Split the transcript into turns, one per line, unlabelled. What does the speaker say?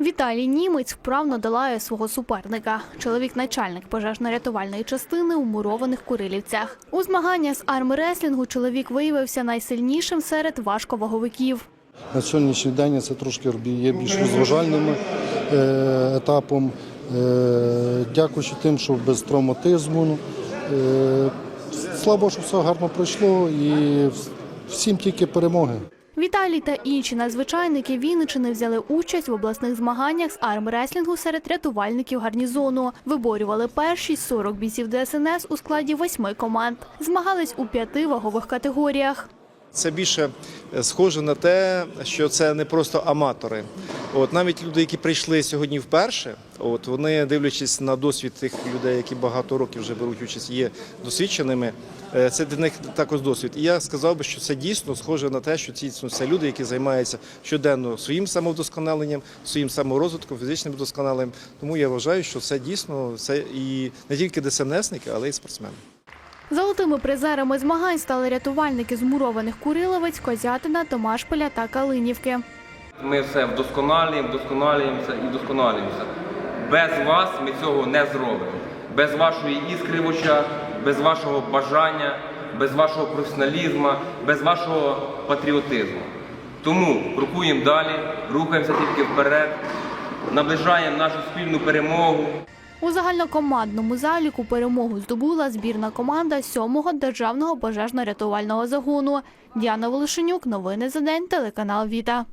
Віталій Німець вправно долає свого суперника. Чоловік начальник пожежно-рятувальної частини у мурованих Курилівцях. У змагання з армреслінгу чоловік виявився найсильнішим серед важковаговиків.
На сьогоднішній день це трошки є більш розважальним е, етапом. Е, Дякуючи тим, що без травматизму. Е, Слава Богу, що все гарно пройшло і всім тільки перемоги.
Віталій та інші надзвичайники Вінничини взяли участь в обласних змаганнях з армреслінгу серед рятувальників гарнізону. Виборювали першість 40 бійців ДСНС у складі восьми команд. Змагались у п'яти вагових категоріях.
Це більше схоже на те, що це не просто аматори. От навіть люди, які прийшли сьогодні вперше, от вони дивлячись на досвід тих людей, які багато років вже беруть участь, є досвідченими. е, Це для них також досвід. І я сказав би, що це дійсно схоже на те, що ці ну, це люди, які займаються щоденно своїм самовдосконаленням, своїм саморозвитком, фізичним вдосконаленням. Тому я вважаю, що це дійсно це і не тільки ДСНСники, але й спортсмени.
Золотими призерами змагань стали рятувальники з мурованих Куриловець, Козятина, Томашполя та Калинівки.
Ми все вдосконалюємо, вдосконалюємося і вдосконалюємося. Без вас ми цього не зробимо. Без вашої іскри в очах, без вашого бажання, без вашого професіоналізму, без вашого патріотизму. Тому крокуємо далі, рухаємося тільки вперед, наближаємо нашу спільну перемогу.
У загальнокомандному заліку перемогу здобула збірна команда 7-го державного пожежно-рятувального загону. Діана Волошенюк, новини за день, телеканал Віта.